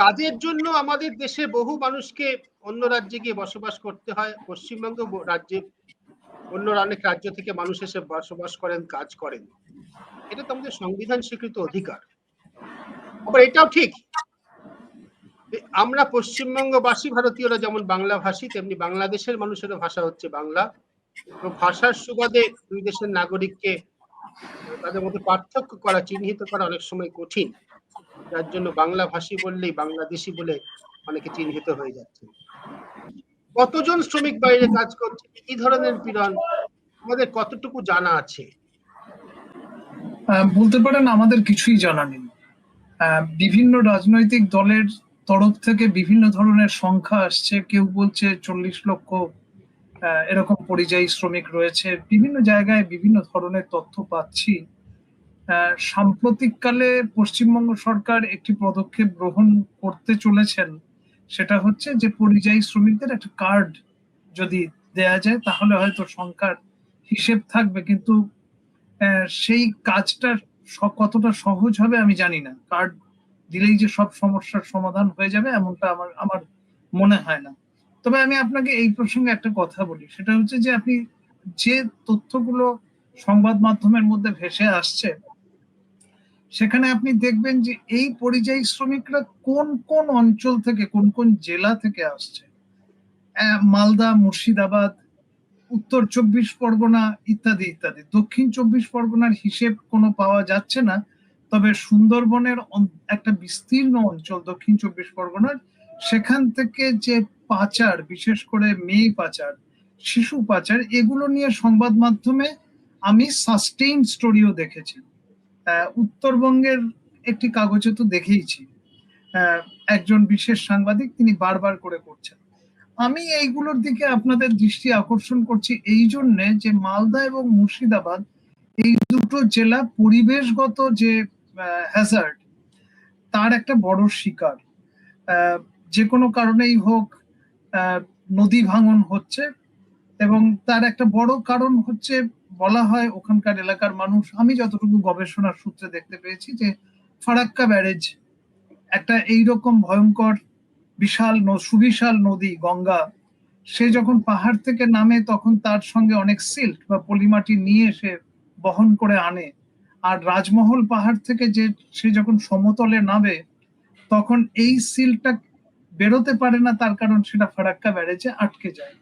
কাজের জন্য আমাদের দেশে বহু মানুষকে অন্য রাজ্যে গিয়ে বসবাস করতে হয়। পশ্চিমবঙ্গ রাজ্যে অন্য অনেক রাজ্য থেকে মানুষ এসে বসবাস করেন, কাজ করেন। এটা তো আমাদের সংবিধান স্বীকৃত অধিকার। আবার এটাও ঠিক আমরা পশ্চিমবঙ্গবাসী, ভারতীয়রা যেমন বাংলা ভাষী তেমনি বাংলাদেশের মানুষেরও ভাষা হচ্ছে বাংলা। ভাষার সুবাদে দুই দেশের নাগরিককে তাদের মধ্যে পার্থক্য করা, চিহ্নিত করা অনেক সময় কঠিন। যার জন্য বাংলা ভাষী বললেই বাংলাদেশি বলে অনেকে চিহ্নিত হয়ে যাচ্ছে। কতজন শ্রমিক বাইরে কাজ করছে? কি ধরনের পীড়ন? আমাদের কতটুকু জানা আছে? বলতে পারেন আমাদের কিছুই জানা নেই। বিভিন্ন রাজনৈতিক দলের তরফ থেকে বিভিন্ন ধরনের সংখ্যা আসছে। কেউ বলছে চল্লিশ লক্ষ এরকম পরিযায়ী শ্রমিক রয়েছে। বিভিন্ন জায়গায় বিভিন্ন ধরনের তথ্য পাচ্ছি। সাম্প্রতিককালে পশ্চিমবঙ্গ সরকার একটি পদক্ষেপ গ্রহণ করতে চলেছেন, সেটা হচ্ছে যে পরিযায়ী শ্রমিকদের একটা কার্ড যদি দেয়া যায়, তাহলে হয়তো সংখ্যার হিসেব থাকবে, কিন্তু সেই কাজটা কতটা সহজ হবে আমি জানি না। কার্ড দিলেই যে সব সমস্যার সমাধান হয়ে যাবে, এমনটা আমার আমার মনে হয় না। তবে আমি আপনাকে এই প্রসঙ্গে একটা কথা বলি, সেটা হচ্ছে যে আপনি যে তথ্যগুলো সংবাদ মাধ্যমের মধ্যে ভেসে আসছে সেখানে আপনি দেখবেন যে এই পরিযায়ী শ্রমিকরা কোন কোন অঞ্চল থেকে, কোন কোন জেলা থেকে আসছে? মালদা, মুর্শিদাবাদ, উত্তর চব্বিশ পরগনা ইত্যাদি ইত্যাদি। দক্ষিণ চব্বিশ পরগনার হিসেব কোনো পাওয়া যাচ্ছে না, তবে সুন্দরবনের একটা বিস্তীর্ণ অঞ্চল দক্ষিণ চব্বিশ পরগনার, সেখান থেকে যে পাচার, বিশেষ করে মেয়ে পাচার, শিশু পাচার, এগুলো নিয়ে সংবাদ মাধ্যমে আমি সাস্টেইন স্টোরিও দেখেছি। উত্তরবঙ্গের একটি কাগজে তো দেখেইছি। একজন বিশেষ সাংবাদিক তিনি বারবার করে করছেন। আমি এইগুলোর দিকে আপনাদের দৃষ্টি আকর্ষণ করছি এই জন্যে যে মালদা এবং মুর্শিদাবাদ এই দুটো জেলা পরিবেশগত যে হ্যাজার্ড তার একটা বড় শিকার। যে কোনো কারণেই হোক নদী ভাঙন হচ্ছে এবং তার একটা বড় কারণ হচ্ছে বলা হয় ওখানকার এলাকার মানুষ। আমি যতটুকু গবেষণার সূত্রে দেখতে পেয়েছি যে ফারাক্কা ব্যারেজ একটা এইরকম ভয়ঙ্কর, বিশাল সুবিশাল নদী, গঙ্গা, সে যখন পাহাড় থেকে নামে তখন তার সঙ্গে অনেক সিল্ক বা পলিমাটি নিয়ে সে বহন করে আনে। আর রাজমহল পাহাড় থেকে যে সে যখন সমতলে নামে, তখন এই সিলটা বেরোতে পারে না তার কারণ সেটা ফারাক্কা ব্যারেজে আটকে যায়।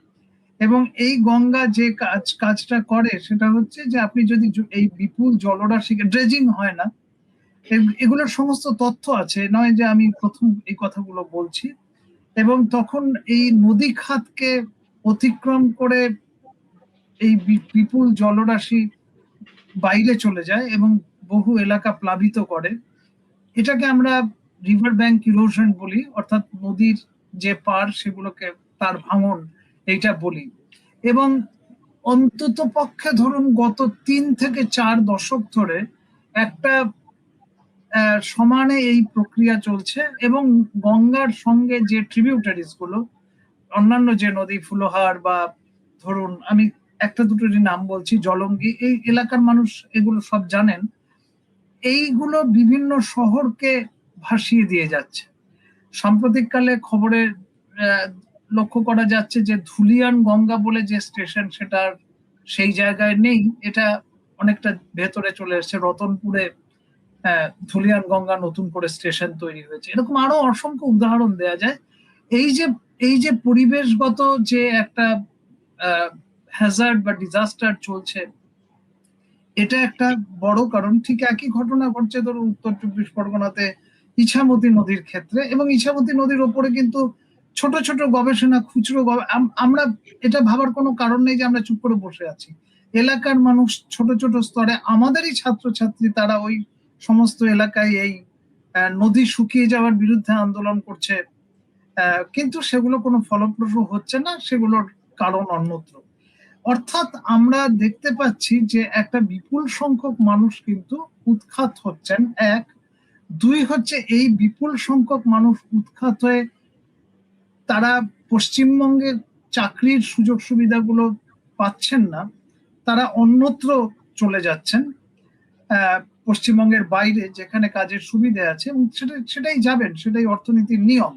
এবং এই গঙ্গা যে কাজ, কাজটা করে সেটা হচ্ছে যে আপনি যদি এই বিপুল জলরাশিকে ড্রেজিং হয় না এগ- এগুলোর সমস্ত তথ্য আছে, নয় যে আমি প্রথম এই কথাগুলো বলছি। এবং তখন এই নদী খাতকে অতিক্রম করে এই বিপুল জলরাশি বাইরে চলে যায় এবং বহু এলাকা প্লাবিত করে। এটাকে আমরা রিভার ব্যাংক ইরোশন বলি, অর্থাৎ নদীর যে পার সেগুলোকে তার ভাঙন এইটা বলি। এবং অন্তত পক্ষে ধরুন গত তিন থেকে চার দশক ধরে একটা সমানে এই প্রক্রিয়া চলছে এবং গঙ্গার সঙ্গে যে ট্রিবিউটারিজগুলো, অন্যান্য যে নদী ফুলোহার বা ধরুন আমি একটা দুটোরই নাম বলছি, জলঙ্গি, এই এলাকার মানুষ এগুলো সব জানেন, এইগুলো বিভিন্ন শহরকে ভাসিয়ে দিয়ে যাচ্ছে। সাম্প্রতিককালে খবরে লক্ষ্য করা যাচ্ছে যে ধুলিয়ান গঙ্গা বলে যে স্টেশন সেটা আর সেই জায়গায় নেই, এটা অনেকটা ভেতরে চলে এসেছে। রতনপুরে ধুলিয়ান গঙ্গা নতুন করে স্টেশন তৈরি হয়েছে। এরকম আরও অসংখ্য উদাহরণ দেয়া যায়। এই যে এই যে পরিবেশগত যে একটা হ্যাজার্ড বা ডিজাস্টার চলছে, এটা একটা বড় কারণ। ঠিক একই ঘটনা ঘটছে ধরুন উত্তর চব্বিশ পরগনাতে ইছামতি নদীর ক্ষেত্রে এবং ইছামতি নদীর ওপরে কিন্তু ছোট ছোট গবেষণা, খুচরো আমরা এটা ভাবার কোনো কারণ নেই যে আমরা চুপ করে বসে আছি। এলাকার মানুষ ছোট ছোট স্তরে, আমাদেরই ছাত্রছাত্রী তারা ওই সমস্ত এলাকায় এই নদী শুকিয়ে যাওয়ার বিরুদ্ধে আন্দোলন করছে। কিন্তু সেগুলো কোনো ফলপ্রসূ হচ্ছে না, সেগুলোর কারণ অন্যত্র। অর্থাৎ আমরা দেখতে পাচ্ছি যে একটা বিপুল সংখ্যক মানুষ কিন্তু উৎখাত হচ্ছেন। এক, দুই হচ্ছে এই বিপুল সংখ্যক মানুষ উৎখাত হয়ে তারা পশ্চিমবঙ্গের চাকরির সুযোগ সুবিধাগুলো পাচ্ছেন না, তারা অন্যত্র চলে যাচ্ছেন। পশ্চিমবঙ্গের বাইরে যেখানে কাজের সুবিধে আছে সেটা, সেটাই যাবেন, সেটাই অর্থনীতির নিয়ম।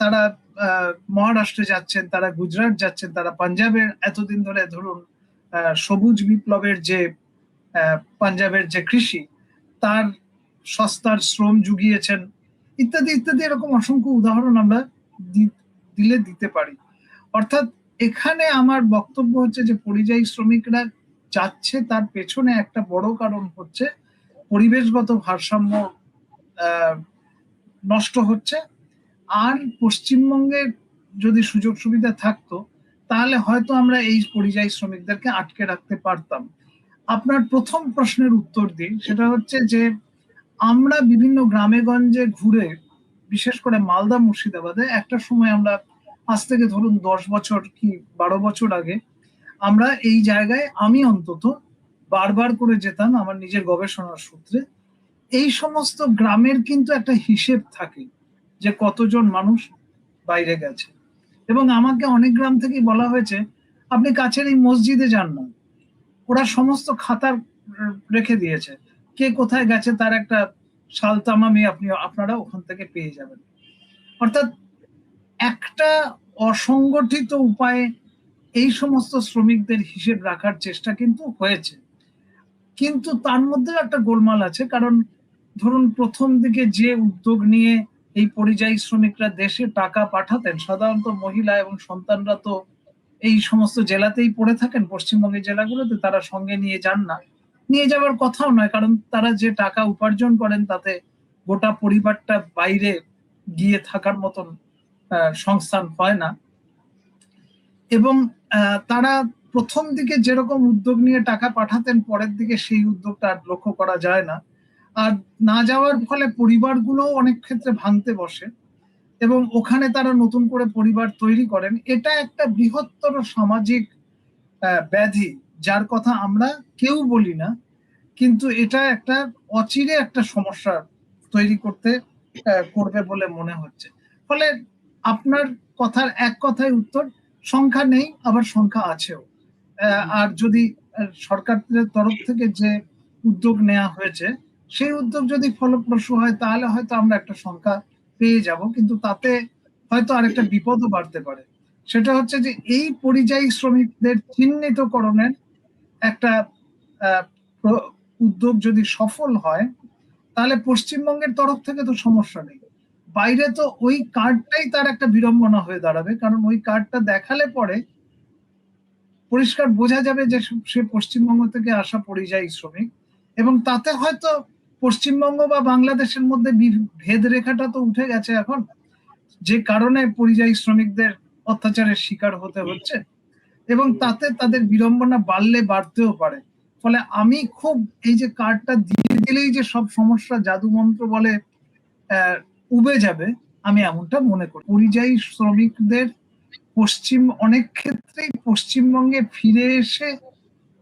তারা মহারাষ্ট্রে যাচ্ছেন, তারা গুজরাট যাচ্ছেন, তারা পাঞ্জাবের এতদিন ধরে ধরুন সবুজ বিপ্লবের যে পাঞ্জাবের যে কৃষি, তার সস্তার শ্রম জুগিয়েছেন ইত্যাদি ইত্যাদি এরকম অসংখ্য উদাহরণ আমরা দিলে দিতে পারি। অর্থাৎ এখানে আমার বক্তব্য হচ্ছে যে পরিযায়ী শ্রমিকরা যাচ্ছে তার পেছনে একটা বড় কারণ হচ্ছে পরিবেশগত ভারসাম্য নষ্ট হচ্ছে। আর পশ্চিমবঙ্গের যদি সুযোগ সুবিধা থাকতো, তাহলে হয়তো আমরা এই পরিযায়ী শ্রমিকদেরকে আটকে রাখতে পারতাম। আপনার প্রথম প্রশ্নের উত্তর দিই, সেটা হচ্ছে যে আমরা বিভিন্ন গ্রামে গঞ্জে ঘুরে, বিশেষ করে মালদা, মুর্শিদাবাদে, একটা সময় আমরা আজ থেকে ধরুন দশ বছর কি বারো বছর আগে, আমরা এই জায়গায় আমি অন্তত বারবার করে যেতাম আমার নিজের গবেষণার সূত্রে। এই সমস্ত গ্রামের কিন্তু একটা হিসেব থাকে যে কতজন মানুষ বাইরে গেছে। এবং আমাকে অনেক গ্রাম থেকেই বলা হয়েছে, আপনি কাছের এই মসজিদে যান না। ওরা সমস্ত খাতার রেখে দিয়েছে। কে কোথায় গেছে তার একটা সালতামামি আপনি, আপনারা ওখান থেকে পেয়ে যাবেন। অর্থাৎ একটা অসংগঠিত উপায়ে এই সমস্ত শ্রমিকদের হিসেব রাখার চেষ্টা কিন্তু হয়েছে। কিন্তু তার মধ্যে একটা গোলমাল আছে, কারণ ধরুন প্রথম দিকে যে উদ্যোগ নিয়ে এই পরিযায়ী শ্রমিকরা দেশে টাকা পাঠাতেন, সাধারণত মহিলা এবং সন্তানরা তো এই সমস্ত জেলাতেই পড়ে থাকেন, পশ্চিমবঙ্গের জেলাগুলোতে তারা সঙ্গে নিয়ে যান না। নিয়ে যাওয়ার কথাও নয়, কারণ তারা যে টাকা উপার্জন করেন তাতে গোটা পরিবারটা বাইরে গিয়ে থাকার মতন সংস্থান হয় না। এবং তারা প্রথম দিকে যেরকম উদ্যোগ নিয়ে টাকা পাঠাতেন, পরের দিকে সেই উদ্যোগটা আর লক্ষ্য করা যায় না। আর না যাওয়ার ফলে পরিবারগুলো অনেক ক্ষেত্রে ভাঙতে বসে এবং ওখানে তারা নতুন করে পরিবার তৈরি করেন। এটা একটা বৃহত্তর সামাজিক ব্যাধি। যার কথা আমরা কেউ বলি না কিন্তু এটা একটা অচিরে একটা সমস্যা তৈরি করতে করবে বলে মনে হচ্ছে। ফলে আপনার কথার এক কথায় উত্তর সংখ্যা নেই আবার সংখ্যা আছেও। আর যদি সরকারের তরফ থেকে যে উদ্যোগ নেওয়া হয়েছে সেই উদ্যোগ যদি ফলপ্রসূ হয় তাহলে হয়তো আমরা একটা সংখ্যা পেয়ে যাব কিন্তু তাতে হয়তো আরেকটা বিপদও বাড়তে পারে। সেটা হচ্ছে যে এই পরিযায়ী শ্রমিকদের চিহ্নিতকরণের একটা উদ্যোগ যদি সফল হয়, তাহলে পশ্চিমবঙ্গের তরফ থেকে তো সমস্যা নেই। বাইরে তো ওই কার্ডটাই তার একটা বিড়ম্বনা হয়ে দাঁড়াবে, কারণ ওই কার্ডটা দেখালে পরে পরিষ্কার বোঝা যাবে যে সে পশ্চিমবঙ্গ থেকে আসা পরিযায়ী শ্রমিক। এবং তাতে হয়তো পশ্চিমবঙ্গ বা বাংলাদেশের মধ্যে ভেদ রেখাটা তো উঠে গেছে এখন। যে কারণে পরিযায়ী শ্রমিকদের অত্যাচারের শিকার হতে হচ্ছে। এবং তাতে তাদের বিড়ম্বনা বাড়লে বাড়তেও পারে। ফলে আমি খুব এই যে কার্ডটা দিয়ে দিলেই যে সব সমস্যা জাদু মন্ত্র বলে উবে যাবে, আমি এমনটা মনে করি। পরিযায়ী শ্রমিকদের পশ্চিম, অনেক ক্ষেত্রেই পশ্চিমবঙ্গে ফিরে এসে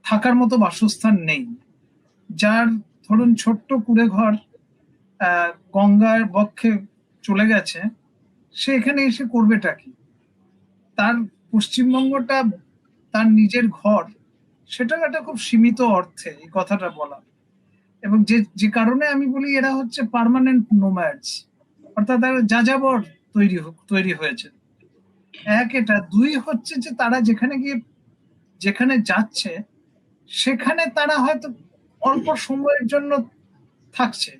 থাকার মতো বাসস্থান নেই। যার ধরুন ছোট্ট কুড়ে ঘর গঙ্গার বক্ষে চলে গেছে, সে এখানে এসে করবেটা কি? তার পশ্চিমবঙ্গটা তার নিজের ঘর সেটা একটা খুব সীমিত অর্থে এই কথাটা বলা। এবং যে যে কারণে আমি বলি এরা হচ্ছে পার্মানেন্ট নোম্যাডস অর্থাৎ তারা যাযাবর তৈরি তৈরি হয়েছে। এক এটা, দুই হচ্ছে যে তারা যেখানে গিয়ে, যেখানে যাচ্ছে, সেখানে তারা হয়তো অল্প সময়ের জন্য থাকছে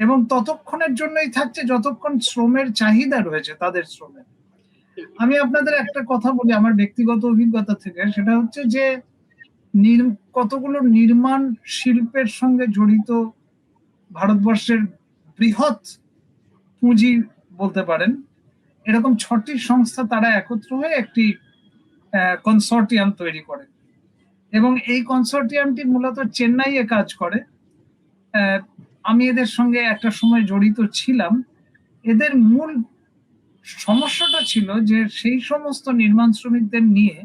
এবং ততক্ষণের জন্যই থাকছে, যতক্ষণ শ্রমের চাহিদা রয়েছে, তাদের শ্রমের আমি আপনাদের একটা কথা বলি, আমার ব্যক্তিগত অভিজ্ঞতা থেকে। সেটা হচ্ছে যে কতগুলো নির্মাণ শিল্পের সঙ্গে জড়িত ভারতবর্ষের বৃহৎ পুঁজি বলতে পারেন, এরকম ছটি সংস্থা তারা একত্র হয়ে একটি কনসর্টিয়াম তৈরি করে। এবং এই কনসর্টিয়ামটি মূলত চেন্নাইয়ে কাজ করে। আমি এদের সঙ্গে একটা সময় জড়িত ছিলাম। এদের মূল সমস্যাটা ছিল যে সেই সমস্ত নির্মাণ শ্রমিকদের নিয়ে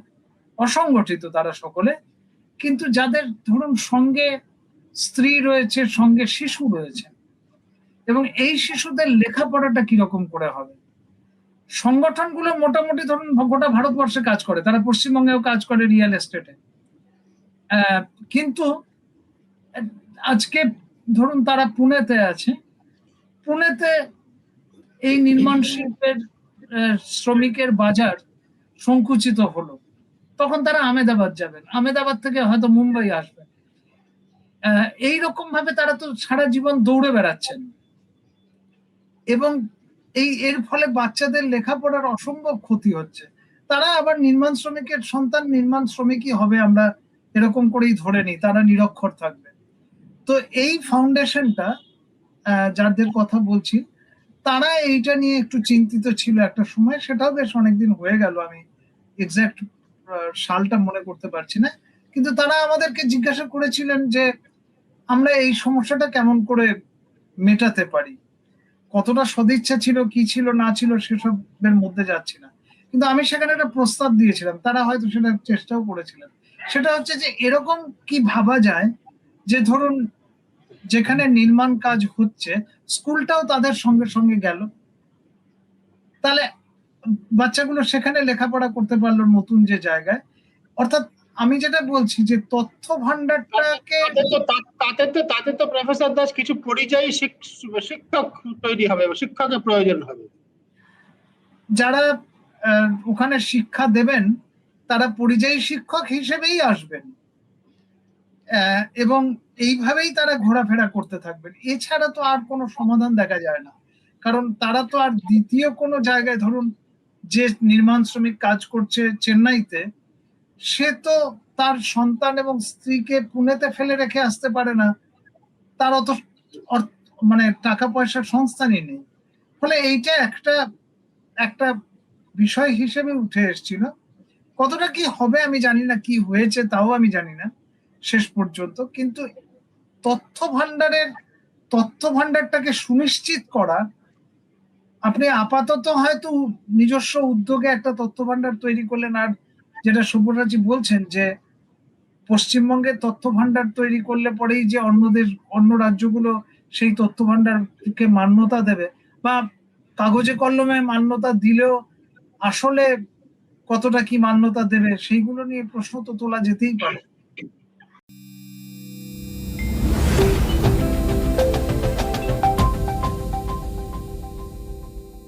অসংগঠিত তারা সকলে। কিন্তু যাদের ধরুন সঙ্গে স্ত্রী রয়েছে, সঙ্গে শিশু রয়েছে, এবং এই শিশুদের লেখাপড়াটা কীরকম করে হবে? সংগঠনগুলো মোটামুটি ধরুন গোটা ভারতবর্ষে কাজ করে, তারা পশ্চিমবঙ্গেও কাজ করে রিয়েল এস্টেটে কিন্তু আজকে ধরুন তারা পুনেতে আছে। পুনেতে এই নির্মাণ শিল্পের শ্রমিকের বাজার সংকুচিত হলো। তখন তারা আমেদাবাদ যাবেন। আমেদাবাদ থেকে হয়তো মুম্বাই আসবেন এই রকম ভাবে তারা তো সারা জীবন দৌড়ে বেড়াচ্ছেন। এবং এই, এর ফলে বাচ্চাদের লেখাপড়ার অসম্ভব ক্ষতি হচ্ছে। তারা আবার নির্মাণ শ্রমিকের সন্তান, নির্মাণ শ্রমিকই হবে আমরা এরকম করেই ধরে নিই, তারা নিরক্ষর থাকবে। তো এই ফাউন্ডেশনটা যাদের কথা বলছি তারা এইটা নিয়ে একটু চিন্তিত ছিল একটা সময়, সেটাও বেশ অনেকদিন হয়ে গেল, আমি এক্সাক্ট সালটা মনে করতে পারছি না। কিন্তু তারা আমাদেরকে জিজ্ঞাসা করেছিলেন যে, আমরা এই সমস্যাটা কেমন করে মেটাতে পারি? কতটা সদিচ্ছা ছিল, কি ছিল, না ছিল, সেসবের মধ্যে যাচ্ছি না। কিন্তু আমি সেখানে একটা প্রস্তাব দিয়েছিলাম, তারা হয়তো সেটা চেষ্টাও করেছিলেন। সেটা হচ্ছে যে, এরকম কি ভাবা যায় যে, ধরুন যেখানে নির্মাণ কাজ হচ্ছে স্কুলটাও তাদের সঙ্গে সঙ্গে গেল। তাহলে বাচ্চাগুলো সেখানে লেখাপড়া করতে পারল নতুন যে জায়গায়। অর্থাৎ আমি যেটা বলছি যে তথ্য ভান্ডারটাকে তাতে তো তাতে তো প্রফেসর দাস কিছু পরিযায়ী শিক- শিক্ষক তৈরি হবে শিক্ষকের প্রয়োজন হবে। যারা ওখানে শিক্ষা দেবেন তারা পরিযায়ী শিক্ষক হিসেবেই আসবেন। আহ, এবং এইভাবেই তারা ঘোরাফেরা করতে থাকবেন। এছাড়া তো আর কোনো সমাধান দেখা যায় না। কারণ তারা তো আর দ্বিতীয় কোনো জায়গায় ধরুন যে নির্মাণ শ্রমিক কাজ করছে চেন্নাইতে, সে তো তার সন্তান এবং স্ত্রীকে পুনেতে ফেলে রেখে আসতে পারে না। তার অত মানে টাকা পয়সার সংস্থানই নেই। ফলে এইটা একটা একটা বিষয় হিসেবে উঠে এসেছিল। কতটা কি হবে আমি জানি না, কি হয়েছে তাও আমি জানি না, শেষ পর্যন্ত। কিন্তু তথ্য ভান্ডারের তথ্য ভান্ডারটাকে সুনিশ্চিত করা, আপনি আপাতত হয়তো নিজস্ব উদ্যোগে একটা তথ্য ভান্ডার তৈরি করলেন। আর যেটা সুব্রতাজি বলছেন যে, পশ্চিমবঙ্গে তথ্য ভান্ডার তৈরি করলে পরেই যে অন্য দেশ অন্য রাজ্যগুলো সেই তথ্য ভান্ডারকে মান্যতা দেবে বা কাগজে কলমে মান্যতা দিলেও আসলে কতটা কি মান্যতা দেবে, সেইগুলো নিয়ে প্রশ্ন তো তোলা যেতেই পারে।